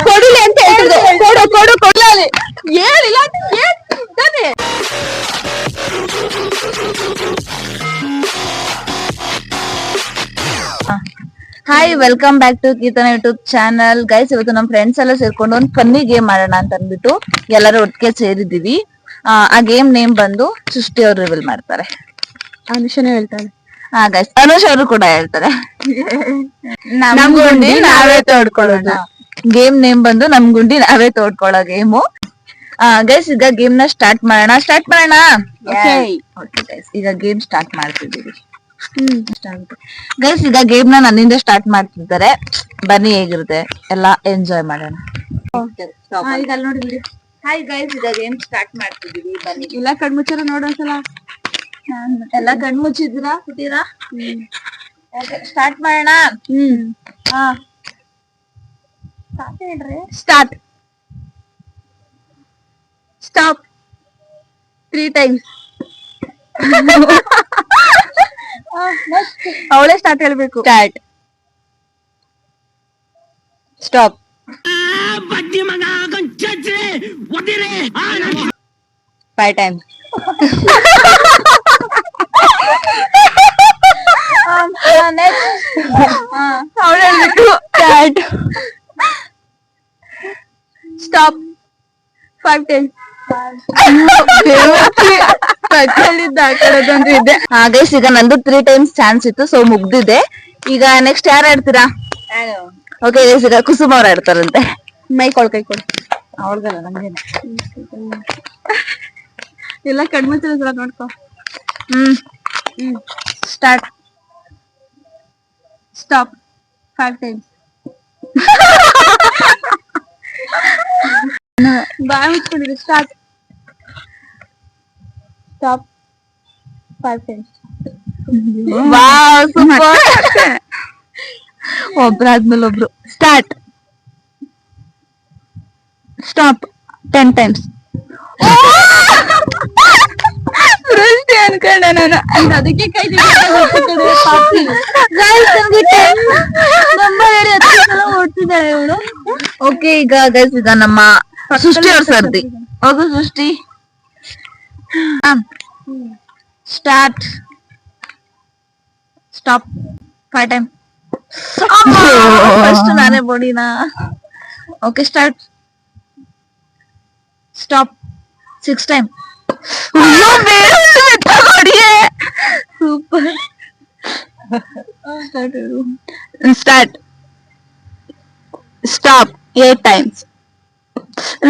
ಕೊಡಿಲಿ ಅಂತ ಹೇಳ್ತಿದ್ದೆ ಕೊಡು ಕೊಡು ಕೊಡಲಿ ಹೇಳಿಲ್ಲ ಅಂತ ಹೇಳ್ತಿದ್ದಾನೆ. Hi welcome back to Keerthana YouTube channel guys ಇವತ್ತು ನಮ್ಮ ಫ್ರೆಂಡ್ಸ್ ಎಲ್ಲ ಸೇರ್ಕೊಂಡು ಒಂದು ಫನ್ನಿ ಗೇಮ್ ಆಡೋಣ ಅಂತ ಅಂದ್ಬಿಟ್ಟು ಎಲ್ಲರೂ ಒಟ್ಟಿಗೆ ಸೇರಿದೀವಿ ಆ, ಗೇಮ್ ನೇಮ್ ಬಂದು ಸೃಷ್ಟಿ ಅವ್ರು ರಿವೀಲ್ ಮಾಡ್ತಾರೆ. ಅನುಷನೇ ಹೇಳ್ತಾಳೆ ಹಾ ಗೈಸ್ ಅನುಷ್ ಅವರು ಕೂಡ ಹೇಳ್ತಾರೆ. ನಾವೇ ತೋಡ್ಕೊಳ್ಳೋಣ ಗೇಮ್ ನೇಮ್ ಬಂದು ನಮ್ ಗುಂಡಿ ನಾವೇ ತೋಡ್ಕೊಳ್ಳೋ ಗೇಮು ಗೈಸ್ ಈಗ ಗೇಮ್ನ ಸ್ಟಾರ್ಟ್ ಮಾಡೋಣ? ಸ್ಟಾರ್ಟ್ ಮಾಡೋಣ? ಈಗ ಗೇಮ್ ಸ್ಟಾರ್ಟ್ ಮಾಡ್ತಿದ್ದೀವಿ. ಗೈಸ್ ಈಗ ಗೇಮ್ನ ನನ್ನಿಂದ ಸ್ಟಾರ್ಟ್ ಮಾಡ್ತಿದ್ದಾರೆ. ಬನ್ನಿ ಹೇಗಿರುತ್ತೆ? ಎಲ್ಲ ಎಂಜಾಯ್ ಮಾಡೋಣ. ಹಾಯ್ ಗೈಸ್ ಈಗ ಗೇಮ್ ಸ್ಟಾರ್ಟ್ ಮಾಡ್ತಿದ್ದೀವಿ. ಬನ್ನಿ. ಇಲ್ಲ ಕಣ್ಮುಚ್ಚಾರ ನೋಡೋಂದ್ಸಲ ಎಲ್ಲ ಕಣ್ ಮುಚ್ಚಿದ್ದೀರಾ? ಕೂತೀರಾ ಸ್ಟಾರ್ಟ್ ಮಾಡೋಣ. ಹ್ಮ್. ಹಾ. ಸ್ಟಾರ್ಟ್ ಸ್ಟಾಪ್ ತ್ರೀ ಟೈಮ್ಸ್ ಅವಳೇ ಸ್ಟಾರ್ಟ್ ಹೇಳ್ಬೇಕು. ಸ್ಟಾರ್ಟ್ ಸ್ಟಾಪ್ ಫೈವ್ ಟೈಮ್ ಅವಳು ಹೇಳ್ಬೇಕು. ಸ್ಟಾರ್ಟ್ ಸ್ಟಾಪ್ ಫೈವ್ ಹಾಕೊಳ್ಳೋದಂದ್ರೆ ಇದೆ. ಹಾಗೆ ಈಗ ನಂದು ತ್ರೀ ಟೈಮ್ಸ್ ಚಾನ್ಸ್ ಇತ್ತು ಸೊ ಮುಗ್ದಿದೆ. ಈಗ ನೆಕ್ಸ್ಟ್ ಯಾರು ಆಡ್ತೀರಾ? ಓಕೆ ಈಗ ಕುಸುಮ ಅವ್ರು ಆಡ್ತಾರಂತೆ. ಮೈ ಕೊಳ್ ಕೈ ಕೊಡು. ಅವ್ಳಗಲ್ಲ ನಮ್ಗೇನೆ ಎಲ್ಲ ಕಡಿಮೆ ತಿಳಿದ್ರ ನೋಡ್ಕೊ. ಹ್ಮ್. ಹ್ಮ್. ಸ್ಟಾರ್ಟ್ ಸ್ಟಾಪ್ ಫೈವ್ ಟೈಮ್ಸ್ ಬಾಯ್ ಮುಚ್ಕೊಂಡಿರಿ start stop five times wow super ಒಬ್ರಾದ್ಮೇಲೆ ಒಬ್ರು. ಸ್ಟಾರ್ಟ್ ಸ್ಟಾಪ್ ಟೆನ್ ಟೈಮ್ಸ್ ಸೃಷ್ಟಿ ಅನ್ಕೊಂಡೆ ನಾನು. ಅದಕ್ಕೆ ಕೈ ಓಡ್ತಿದ್ದಾಳೆ ಇವಳು. ಓಕೆ ಈಗ ಗೈಸ್ ಈಗ ನಮ್ಮ ಸೃಷ್ಟಿ ಅವ್ರ ಸರ್ದಿ ಹೋಗು Srushti start stop five time first ನಾನೇ ಬೋಡಿನಾ okay start stop six time super start stop eight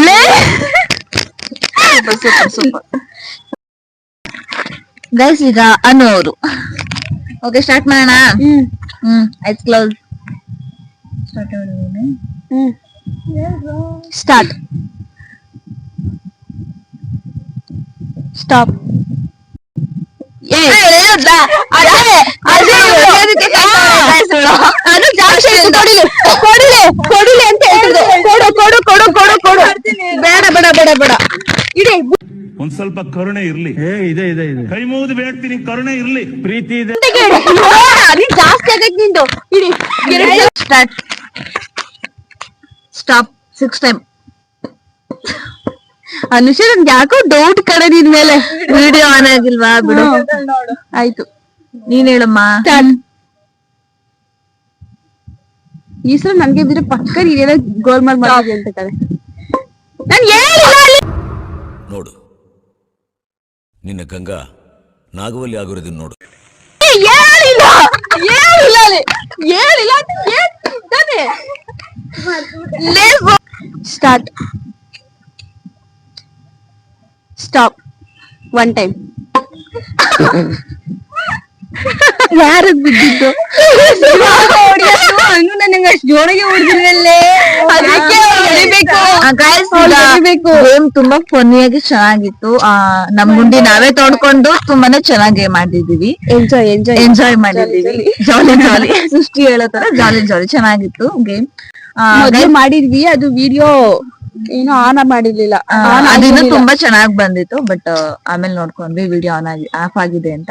times super super super guys ಈಗ ಅನು ಅವರು ಓಕೆ ಸ್ಟಾರ್ಟ್ ಮಾಡೋಣ ಹ್ಮ್ ಹ್ಮ್ ಐಸ್ ಕ್ಲೋಸ್ ಸ್ಟಾರ್ಟ್ ಹ್ಮ್ ಸ್ಟಾರ್ಟ್ ಸ್ಟಾಪ್ ಕೊಡಿಲಿ ಕೊಡಿಲಿ ಅಂತ ಹೇಳ್ತಿದ್ದೆ ಕೊಡು ಕೊಡು ಕೊಡು ಕೊಡು ಕೊಡು ಬೇಡ ಬೇಡ ಬೇಡ ಬೇಡ ಇಡಿ ಒಂದ್ ಸ್ವಲ್ಪ ಕರುಣೆ ಇರ್ಲಿ. ಏ ಇದೆ ಇದೆ ಇದೆ. ಕೈ ಮುಗಿದು ಬೇಡ್ತೀನಿ ಕರುಣೆ ಇರ್ಲಿ. ಪ್ರೀತಿ ಇದೆ. ನೀನ್ ಜಾಸ್ತಿ ಆಗೈತ್ ನಿಂದು. ಇಡಿ start stop six time Anusha ನನ್ಗೆ ಯಾಕೋ ಡೌಟ್ ಕಡೆ ನಿನ್ ಮೇಲೆ. ವಿಡಿಯೋ ಆನ್ ಆಗಿಲ್ವಾ? ಬಿಡು. ಆಯ್ತು. ನೀನ್ ಹೇಳಮ್ಮ. ಈ ಸಲ ನನ್ಗೆ ಬಿದ್ರೆ ಪಕ್ಕ ನೀನೇನೋ ಗೋಲ್ಮಾಲ್ ಮಾಡಿದ್ವಿ ಅಂತ ಕಡೆ ನಾನು ಹೇಳಿಲ್ಲ ನೋಡು. ನಿನ್ನ ಗಂಗಾ ನಾಗವಲ್ಲಿ ಆಗಿರೋದನ್ನ ನೋಡು. ಹೇಳಿಲ್ಲ ಅಲ್ಲಿ. ಹೇಳಿಲ್ಲ ಸ್ಟಾರ್ಟ್ ಸ್ಟಾಪ್ ಒನ್ ಟೈಮ್ ಯಾರು ಬಿದ್ದಿದ್ದು ಹಂಗು ನನಗೆ ಅಷ್ಟು ಜೋರಾಗಿ ಹೊಡೆದಿರಲ್ಲೇ ಅದಕ್ಕೆ ಹೊಡಿಬೇಕು? ಗೇಮ್ ತುಂಬಾ ಫನ್ನಿಯಾಗಿ ಚೆನ್ನಾಗಿತ್ತು. ಆ ನಮ್ ಗುಂಡಿ ನಾವೇ ತೋಡ್ಕೊಂಡು ತುಂಬಾನೇ ಚೆನ್ನಾಗಿ ಮಾಡಿದೀವಿ ಎಂಜಾಯ್ ಎಂಜಾಯ್ ಎಂಜಾಯ್ ಮಾಡಿದೀವಿ ಜಾಲಿ ಜಾಲಿ ಸೃಷ್ಟಿ ಹೇಳೋ ತರ. ಜಾಲಿ ಜಾಲಿ ಚೆನ್ನಾಗಿತ್ತು ಗೇಮ್ ಮಾಡಿದ್ವಿ ಅದು ವಿಡಿಯೋ ಏನೋ ಆನ್ ಮಾಡಿರ್ಲಿಲ್ಲ. ಅದಿನ್ನೂ ತುಂಬಾ ಚೆನ್ನಾಗಿ ಬಂದಿತ್ತು ಬಟ್ ಆಮೇಲೆ ನೋಡ್ಕೊಂಡ್ವಿ ವಿಡಿಯೋ ಆನ್ ಆಗಿ ಆಫ್ ಆಗಿದೆ ಅಂತ.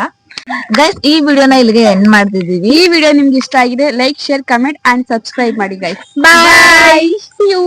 ಗೈಸ್ ಈ ವಿಡಿಯೋನ ಇಲ್ಲಿಗೆ ಎಂಡ್ ಮಾಡ್ತಿದ್ದೀವಿ. ಈ ವಿಡಿಯೋ ನಿಮ್ಗೆ ಇಷ್ಟ ಆಗಿದೆ like share comment and subscribe ಮಾಡಿ ಗೈಸ್ ಬಾಯ್ ಯು